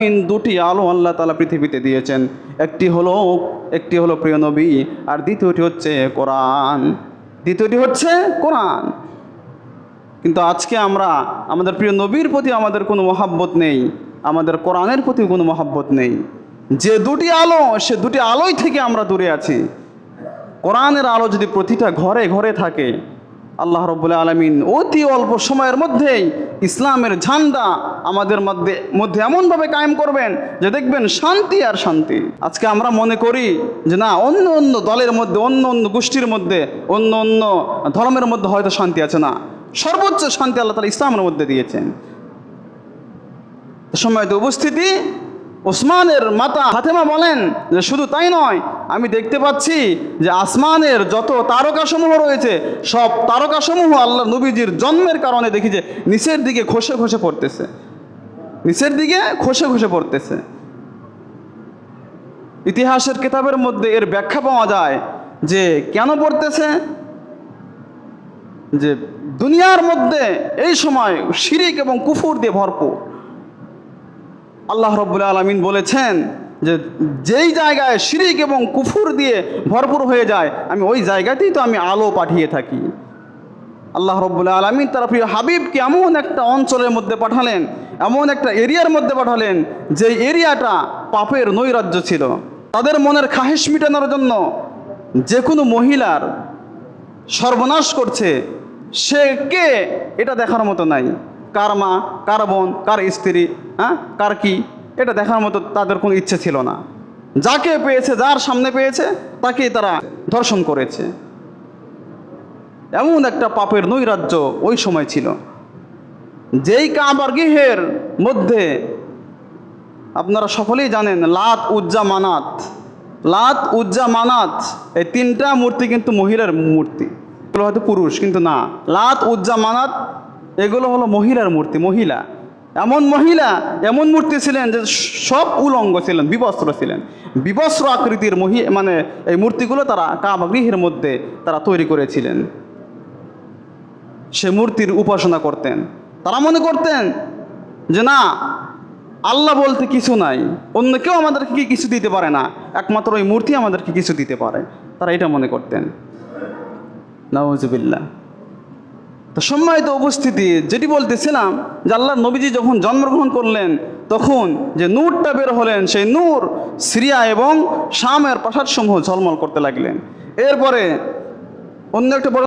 দুটি আলো আল্লাহ তালা পৃথিবীতে দিয়েছেন। একটি হলো একটি হলো প্রিয় নবী, আর দ্বিতীয়টি হচ্ছে কোরআন। দ্বিতীয়টি হচ্ছে কোরআন। কিন্তু আজকে আমরা, আমাদের প্রিয় নবীর প্রতি আমাদের কোনো মহাব্বত নেই, আমাদের কোরআনের প্রতি কোনো মহাব্বত নেই। যে দুটি আলো, সে দুটি আলোই থেকে আমরা দূরে আছি। কোরআনের আলো যদি প্রতিটা ঘরে ঘরে থাকে আল্লাহ রব্বুল্লাহ আলমিন অতি অল্প সময়ের মধ্যেই ইসলামের ঝান্ডা আমাদের মধ্যে মধ্যে এমনভাবে কায়েম করবেন যে দেখবেন শান্তি আর শান্তি। আজকে আমরা মনে করি যে না, অন্য অন্য দলের মধ্যে, অন্য অন্য গোষ্ঠীর মধ্যে, অন্য অন্য ধর্মের মধ্যে হয়তো শান্তি আছে না। সর্বোচ্চ শান্তি আল্লাহ তালা ইসলামের মধ্যে দিয়েছেন। সময় উপস্থিতি ওসমানের মাতা ফাতেমা বলেন যে শুধু তাই নয়, আমি দেখতে পাচ্ছি যে আসমানের যত তারকাসমূহ রয়েছে, সব তারকাসমূহ আল্লাহ নবীজির জন্মের কারণে দেখি যে নিচের দিকে খসে খসে পড়তেছে। নিচের দিকে খসে খসে পড়তেছে। ইতিহাসের কিতাবের মধ্যে এর ব্যাখ্যা পাওয়া যায় যে কেন পড়তেছে? যে দুনিয়ার মধ্যে এই সময় শিরিক এবং কুফুর দিয়ে ভরপুর। আল্লাহ রব্বুল্লা আলমিন বলেছেন যে যেই জায়গায় শিরিক এবং কুফুর দিয়ে ভরপুর হয়ে যায়, আমি ওই জায়গাতেই তো আমি আলো পাঠিয়ে থাকি। আল্লাহ রব্বুল্লা আলমিন তার প্রিয় হাবিবকে এমন একটা অঞ্চলের মধ্যে পাঠালেন, এমন একটা এরিয়ার মধ্যে পাঠালেন যে এরিয়াটা পাপের নৈরাজ্য ছিল। তাদের মনের খাহেশ মিটানোর জন্য যে কোনো মহিলার সর্বনাশ করছে, সে কে এটা দেখার মতো নাই। কার মা, কার বোন, কার স্ত্রী হ্যাঁ কার কি, এটা দেখার মতো তাদের কোনো ইচ্ছে ছিল না। যাকে পেয়েছে, যার সামনে পেয়েছে, তাকেই তারা ধর্ষণ করেছে। এমন একটা পাপের নৈরাজ্য ওই সময় ছিল। যেই কাবার গৃহের মধ্যে আপনারা সকলেই জানেন, লাত উজ্জা মানাত। লাত উজ্জা মানাত, এই তিনটা মূর্তি কিন্তু মহিলার মূর্তি। হয়তো পুরুষ, কিন্তু না। লাত উজ্জা মানাত এগুলো হলো মহিলার মূর্তি, মহিলা। এমন মহিলা, এমন মূর্তি ছিলেন যে সব উলঙ্গ ছিলেন, বিবস্ত্র ছিলেন। বিবস্ত্র আকৃতির মহি মানে এই মূর্তিগুলো তারা কাবা গৃহের মধ্যে তারা তৈরি করেছিলেন। সে মূর্তির উপাসনা করতেন। তারা মনে করতেন যে না, আল্লাহ বলতে কিছু নাই, অন্য কেউ আমাদেরকে কিছু দিতে পারে না, একমাত্র ওই মূর্তি আমাদেরকে কিছু দিতে পারে। তারা এটা মনে করতেন। নওয়াজবিল্লা তো সম্মানিত উপস্থিতি, যেটি বলতেছিলাম যে আল্লাহ নবীজি যখন জন্মগ্রহণ করলেন, তখন যে নূরটা বের হলেন, সেই নূর সিরিয়া এবং শামের প্রাসাদসমূহ ঝলমল করতে লাগলেন। এরপরে অন্য একটা বড়